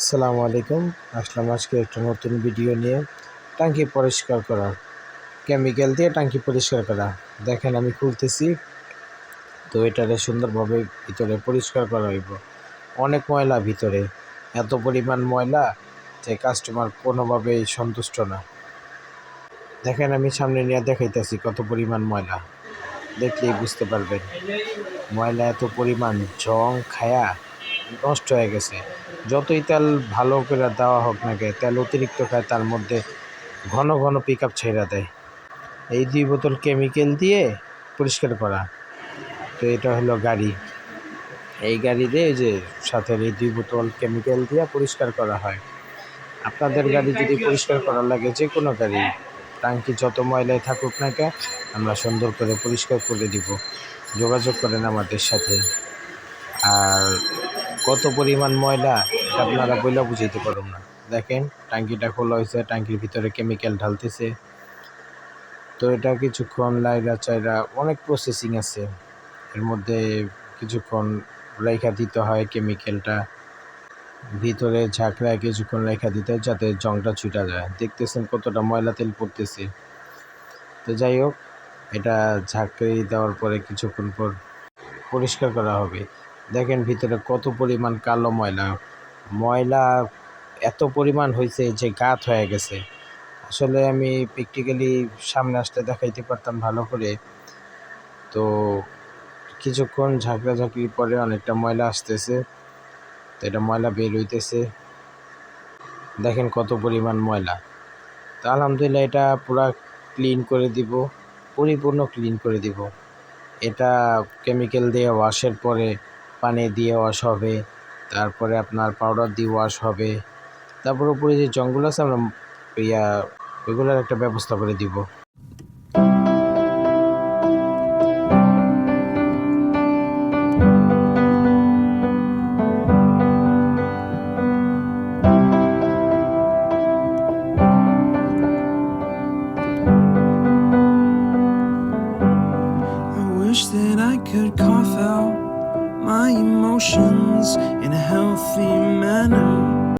আসসালামু আলাইকুম। আসলাম আজকে একটা নতুন ভিডিও নিয়ে। ট্যাঙ্কি পরিষ্কার করা। কেমিক্যাল দিয়ে ট্যাঙ্কি পরিষ্কার করা। দেখেন আমি খুলতেছি। তো এটারে সুন্দরভাবে ভিতরে পরিষ্কার করা হইব। অনেক ময়লা ভিতরে। এত পরিমাণ ময়লা যে কাস্টমার কোনোভাবেই সন্তুষ্ট না। দেখেন আমি সামনে নিয়ে দেখাইতেছি কত পরিমাণ ময়লা। দেখলেই বুঝতে পারবেন। ময়লা এত পরিমাণ জং খায়া। নষ্ট হয়ে গেছে। যতই তেল ভালো করে দেওয়া হোক না কে তেল অতিরিক্ত খায়, তার মধ্যে ঘন ঘন পিক আপ ছেড়ে দেয়। এই দুই বোতল কেমিক্যাল দিয়ে পরিষ্কার করা। তো এটা হলো গাড়ি। এই গাড়ি দিয়ে যে সাথে এই দুই বোতল কেমিক্যাল দিয়ে পরিষ্কার করা হয়। আপনাদের গাড়ি যদি পরিষ্কার করা লাগে, যে কোনো গাড়ি টাঙ্কি যত ময়লায় থাকুক না কে আমরা সুন্দর করে পরিষ্কার করে দিব। যোগাযোগ করেন আমাদের সাথে। আর কত পরিমাণ ময়লা এটা আপনারা বইলা বুঝাইতে পারুন না। দেখেন ট্যাঙ্কিটা খোলা হয়েছে ট্যাঙ্কির ভিতরে কেমিক্যাল ঢালতেছে। তো এটা কিছুক্ষণ লাইরা চাইরা অনেক প্রসেসিং আছে। এর মধ্যে কিছুক্ষণ রেখা দিতে হয় কেমিক্যালটা ভিতরে ঝাঁকড়ায় কিছুক্ষণ রেখা দিতে হয় যাতে জংটা ছুটা যায়। দেখতেছেন কতটা ময়লা তেল পড়তেছে। তো যাই হোক, এটা ঝাঁকড়ি দেওয়ার পরে কিছুক্ষণ পর পরিষ্কার করা হবে। দেখেন ভিতরে কত পরিমাণ কালো ময়লা। ময়লা এত পরিমাণ হয়েছে যে গাত হয়ে গেছে। আসলে আমি প্র্যাকটিক্যালি সামনে আসতে দেখাইতে পারতাম ভালো করে। তো কিছুক্ষণ ঝাঁকড়াঝাঁকড়ির পরে অনেকটা ময়লা আসতেছে। তো এটা ময়লা বের হইতেছে। দেখেন কত পরিমাণ ময়লা। তো আলহামদুলিল্লাহ এটা পুরা ক্লিন করে দিব, পরিপূর্ণ ক্লিন করে দিব। এটা কেমিক্যাল দিয়ে ওয়াশের পরে পানি দিয়ে ওয়াশ হবে, তারপরে আপনার পাউডার দিয়ে ওয়াশ হবে, তারপর উপরে যে জঙ্গল আছে আমরা, ইয়া ওইগুলোর একটা ব্যবস্থা করে দিব। My emotions in a healthy manner.